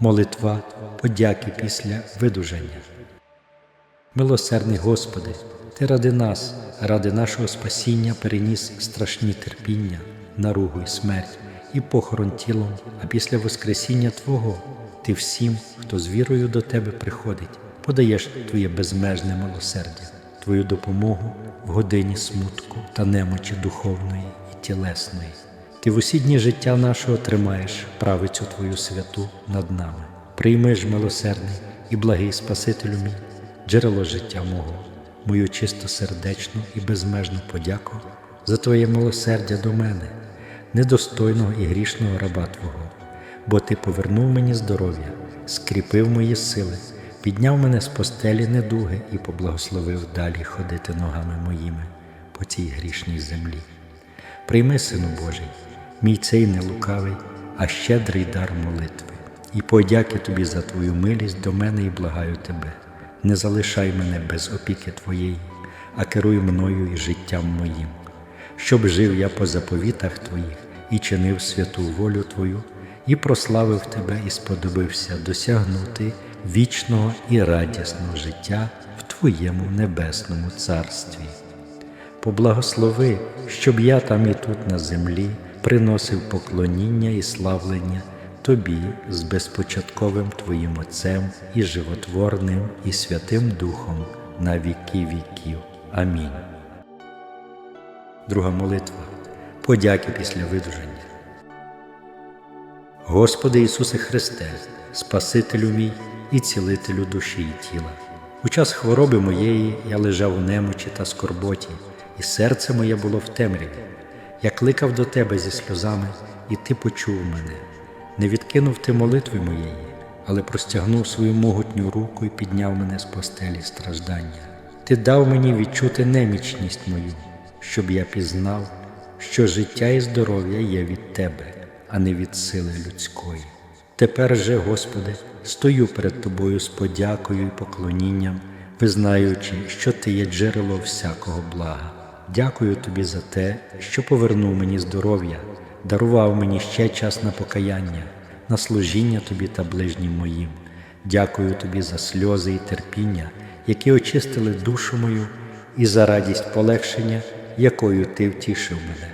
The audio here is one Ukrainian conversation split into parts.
Молитва подяки після видужання. Милосердний Господи, Ти ради нас, ради нашого спасіння переніс страшні терпіння, наругу і смерть, і похорон тілом, а після Воскресіння Твого Ти всім, хто з вірою до Тебе приходить, подаєш Твоє безмежне милосердя, Твою допомогу в годині смутку та немочі духовної і тілесної. Ти в усі дні життя нашого тримаєш правицю Твою святу над нами. Прийми ж милосердний і благий Спасителю мій, джерело життя мого, мою чистосердечну і безмежну подяку за Твоє милосердя до мене, недостойного і грішного раба Твого, бо Ти повернув мені здоров'я, скріпив мої сили, підняв мене з постелі недуги і поблагословив далі ходити ногами моїми по цій грішній землі. Прийми, Сину Божий, мій цей не лукавий, а щедрий дар молитви, і подяки тобі за твою милість до мене і благаю тебе. Не залишай мене без опіки Твоєї, а керуй мною і життям моїм, щоб жив я по заповітах Твоїх і чинив святу волю Твою, і прославив Тебе, і сподобився досягнути вічного і радісного життя в Твоєму небесному царстві. Поблагослови, щоб я там і тут на землі приносив поклоніння і славлення Тобі з безпочатковим Твоїм Отцем і животворним і Святим Духом на віки віків. Амінь. Друга молитва. Подяки після видуження. Господи Ісусе Христе, Спасителю мій і цілителю душі і тіла. У час хвороби моєї я лежав у немочі та скорботі, і серце моє було в темряві. Я кликав до Тебе зі сльозами, і Ти почув мене. Не відкинув ти молитви моєї, але простягнув свою могутню руку і підняв мене з постелі страждання. Ти дав мені відчути немічність мою, щоб я пізнав, що життя і здоров'я є від Тебе, а не від сили людської. Тепер же, Господи, стою перед Тобою з подякою і поклонінням, визнаючи, що Ти є джерело всякого блага. Дякую Тобі за те, що повернув мені здоров'я, дарував мені ще час на покаяння, на служіння Тобі та ближнім моїм. Дякую Тобі за сльози і терпіння, які очистили душу мою, і за радість полегшення, якою Ти втішив мене.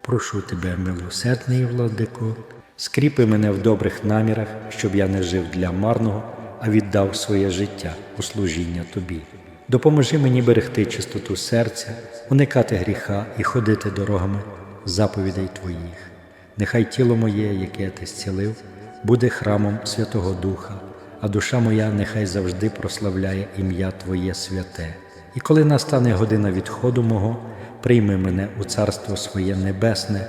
Прошу тебе, милосердний владико, скріпи мене в добрих намірах, щоб я не жив для марного, а віддав своє життя у служіння тобі. Допоможи мені берегти чистоту серця, уникати гріха і ходити дорогами заповідей Твоїх. Нехай тіло моє, яке ти зцілив, буде храмом Святого Духа, а душа моя нехай завжди прославляє ім'я Твоє святе. І коли настане година відходу мого, прийми мене у царство своє небесне,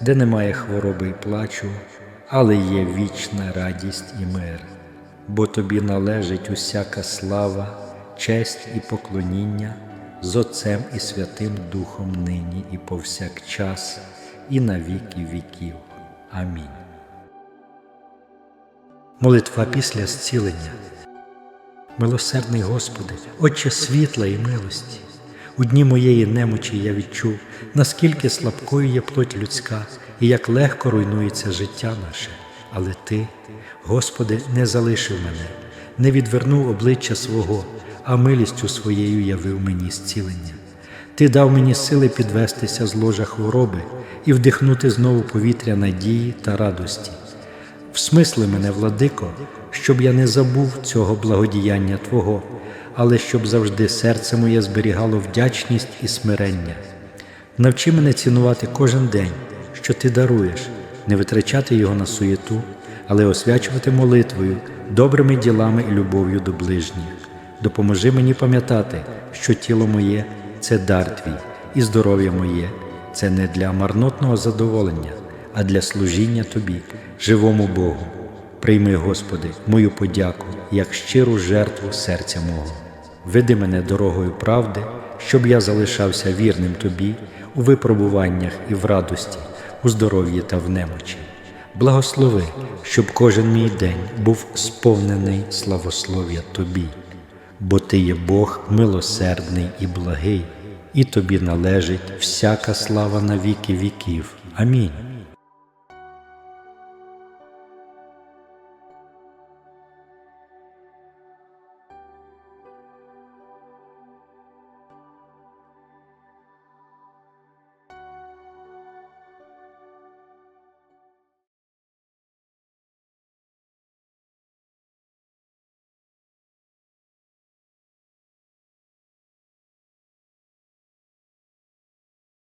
де немає хвороби і плачу, але є вічна радість і мир, бо тобі належить усяка слава, честь і поклоніння з Отцем і Святим Духом нині і повсякчас, і на віки віків. Амінь. Молитва після зцілення. Милосердний Господи, Отче світла і милості, у дні моєї немочі я відчув, наскільки слабкою є плоть людська і як легко руйнується життя наше. Але Ти, Господи, не залишив мене, не відвернув обличчя свого, а милістю своєю явив мені зцілення. Ти дав мені сили підвестися з ложа хвороби і вдихнути знову повітря надії та радості. Всмисли мене, владико, щоб я не забув цього благодіяння Твого, але щоб завжди серце моє зберігало вдячність і смирення. Навчи мене цінувати кожен день, що ти даруєш, не витрачати його на суєту, але освячувати молитвою, добрими ділами і любов'ю до ближніх. Допоможи мені пам'ятати, що тіло моє це дар твій, і здоров'я моє це не для марнотного задоволення, а для служіння Тобі, живому Богу. Прийми, Господи, мою подяку як щиру жертву серця мого. Веди мене дорогою правди, щоб я залишався вірним Тобі у випробуваннях і в радості, у здоров'ї та в немочі. Благослови, щоб кожен мій день був сповнений славослов'я Тобі, бо Ти є Бог милосердний і благий, і Тобі належить всяка слава на віки віків. Амінь.